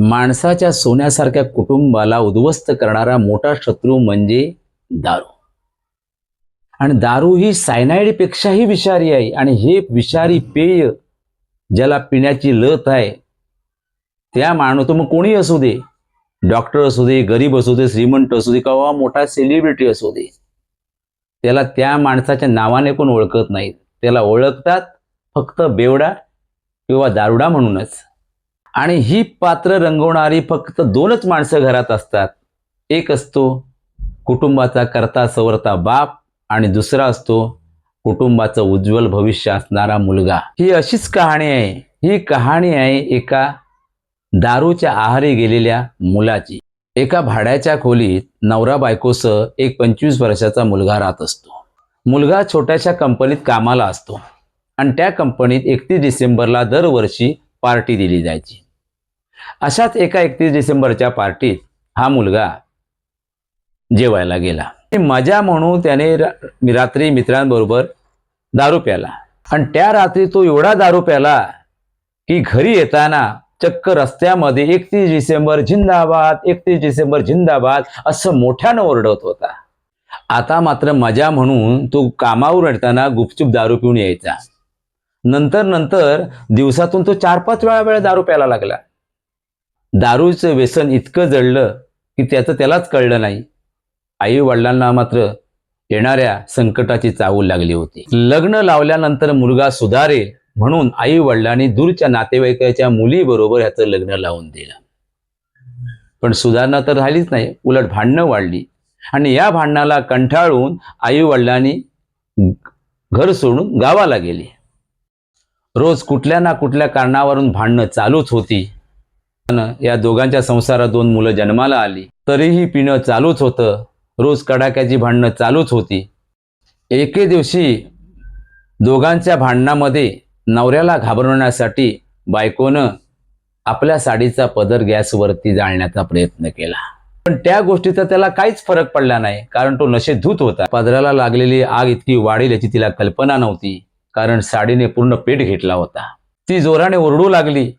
माणसाच्या सोन्यासारख्या कुटुंबाला उद्ध्वस्त करणारा मोठा शत्रू म्हणजे दारू. आणि दारू ही सायनाईडपेक्षाही विषारी आहे आणि हे विषारी पेय ज्याला पिण्याची लत आहे त्या माणूस मग कोणी असू दे. डॉक्टर असू दे गरीब असू दे श्रीमंत असू दे किंवा मोठा सेलिब्रिटी असू दे. त्याला त्या माणसाच्या नावाने कोण ओळखत नाहीत. त्याला ओळखतात फक्त बेवडा किंवा दारुडा म्हणूनच. आणि ही पात्र रंगवणारी फक्त दोनच माणसं घरात असतात. एक असतो कुटुंबाचा करता सवरता बाप आणि दुसरा असतो कुटुंबाचं उज्ज्वल भविष्य असणारा मुलगा. ही अशीच कहाणी आहे. ही कहाणी आहे एका दारूच्या आहारी गेलेल्या मुलाची. एका भाड्याच्या खोलीत नवरा बायकोसह एक पंचवीस वर्षाचा मुलगा राहत असतो. मुलगा छोट्याशा कंपनीत कामाला असतो आणि त्या कंपनीत एकतीस डिसेंबरला दरवर्षी पार्टी दिली जायची. अशाच एका एकतीस डिसेंबरच्या पार्टीत हा मुलगा जेवायला गेला. मजा म्हणून त्याने रात्री मित्रांबरोबर दारू प्याला. आणि त्या रात्री तो एवढा दारू प्याला की घरी येताना चक्क रस्त्यामध्ये एकतीस डिसेंबर जिंदाबाद एकतीस डिसेंबर जिंदाबाद असं मोठ्यानं ओरडत होता. आता मात्र मजा म्हणून तो कामावर येताना गुपचूप दारू पिऊन यायचा. नंतर नंतर दिवसातून तो चार पाच वेळा वेळा दारू प्यायला लागला. दारूचं व्यसन इतकं जडलं की त्याचं त्यालाच कळलं नाही. आई वडिलांना मात्र येणाऱ्या संकटाची चावल लागली होती. लग्न लावल्यानंतर मुलगा सुधारेल म्हणून आई वडिलांनी दूरच्या नातेवाईकाच्या मुलीबरोबर ह्याचं लग्न लावून दिलं. पण सुधारणा तर झालीच नाही. उलट भांडणं वाढली. आणि या भांडणाला कंटाळून आई वडिलांनी घर सोडून गावाला गेली. रोज कुठल्या ना कुठल्या कारणावरून भांडणं चालूच होती. या दोघांच्या संसारात दोन मुलं जन्माला आली. तरीही पिणं चालूच होतं. रोज कडाक्याची भांडणं चालूच होती. एके दिवशी दोघांच्या भांडणामध्ये नवऱ्याला घाबरवण्यासाठी बायकोनं आपल्या साडीचा पदर गॅसवरती जाळण्याचा प्रयत्न केला. पण त्या गोष्टीचा त्याला काहीच फरक पडला नाही कारण तो नशेत धूत होता. पदराला लागलेली आग इतकी वाढेल याची तिला कल्पना नव्हती कारण साडीने पूर्ण पेट घेतला होता. ती जोराने ओरडू लागली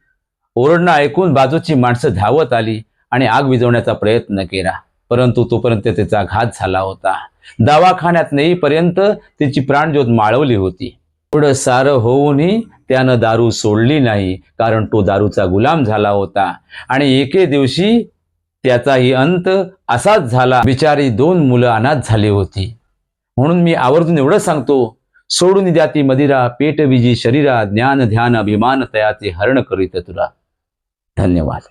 ओरडणं ऐकून बाजूची माणसं धावत आली आणि आग विझवण्याचा प्रयत्न केला. परंतु तोपर्यंत त्याचा घात झाला होता. दवाखान्यात नेईपर्यंत तिची प्राणज्योत माळवली होती. पुढं सारं होऊनही त्यानं दारू सोडली नाही कारण तो दारूचा गुलाम झाला होता. आणि एके दिवशी त्याचाही अंत असाच झाला. बिचारी दोन मुलं अनाथ झाली होती. म्हणून मी आवर्जून एवढं सांगतो सोडून द्या ती मदिरा पेट विजी शरीरा ज्ञान ध्यान अभिमान तयाचे हरण करीत तुला. धन्यवाद.